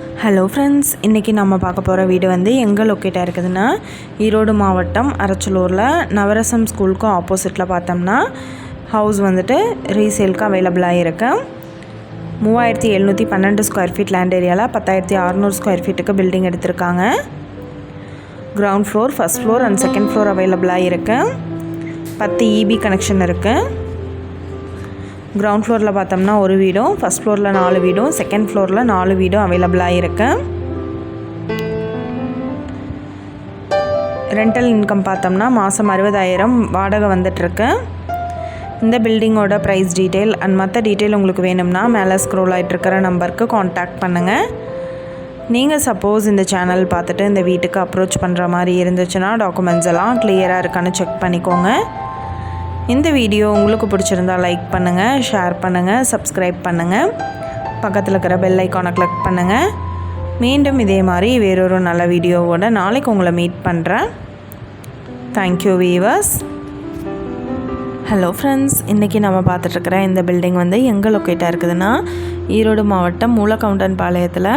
Hello friends இன்றைக்கி நம்ம பார்க்க போகிற வீடு வந்து எங்கே லொக்கேட்டாக இருக்குதுன்னா ஈரோடு மாவட்டம் அரச்சலூரில் நவரசம் ஸ்கூலுக்கும் ஆப்போசிட்டில் பார்த்தோம்னா ஹவுஸ் வந்துட்டு ரீசேலுக்கு அவைலபிளாக இருக்கு. மூவாயிரத்தி எழுநூற்றி பன்னெண்டு ஸ்கொயர் ஃபீட் லேண்ட் ஏரியாவில் பத்தாயிரத்தி அறநூறு ஸ்கொயர் ஃபீட்டுக்கு பில்டிங் எடுத்திருக்காங்க. Ground floor first floor and second floor அவைலபிளாக இருக்குது பத்து இபி கனெக்ஷன் இருக்குது கிரவுண்ட் ஃப்ளோரில் பார்த்தோம்னா ஒரு வீடும் ஃபஸ்ட் ஃப்ளோரில் நாலு வீடும் செகண்ட் ஃப்ளோரில் நாலு வீடும் அவைலபிளாக இருக்கு. ரெண்டல் இன்கம் பார்த்தோம்னா மாதம் அறுபதாயிரம் வாடகை வந்துட்டுருக்கு. இந்த பில்டிங்கோட ப்ரைஸ் டீட்டெயில் அண்ட் மற்ற டீட்டெயில் உங்களுக்கு வேணும்னா மேலே ஸ்க்ரோல் ஆகிட்டுருக்கிற நம்பருக்கு காண்டாக்ட் பண்ணுங்கள் நீங்கள் சப்போஸ் இந்த சேனல் பார்த்துட்டு இந்த வீட்டுக்கு அப்ரோச் பண்ணுற மாதிரி இருந்துச்சுன்னா டாக்குமெண்ட்ஸ் எல்லாம் கிளியராக இருக்கான்னு செக் பண்ணிக்கோங்க. இந்த வீடியோ உங்களுக்கு பிடிச்சிருந்தா லைக் பண்ணுங்கள் ஷேர் பண்ணுங்கள் சப்ஸ்கிரைப் பண்ணுங்கள் பக்கத்தில் இருக்கிற பெல் ஐக்கானை கிளிக் பண்ணுங்கள் மீண்டும் இதே மாதிரி வேறொரு நல்ல வீடியோவோட நாளைக்கு உங்களை மீட் பண்ணுறேன் தேங்க்யூ வீவர்ஸ் ஹலோ ஃப்ரெண்ட்ஸ் இன்றைக்கி நம்ம பார்த்துட்ருக்குற இந்த பில்டிங் வந்து எங்கே லொக்கேட்டாக இருக்குதுன்னா ஈரோடு மாவட்டம் மூலக்கவுண்டன் பாளையத்தில்.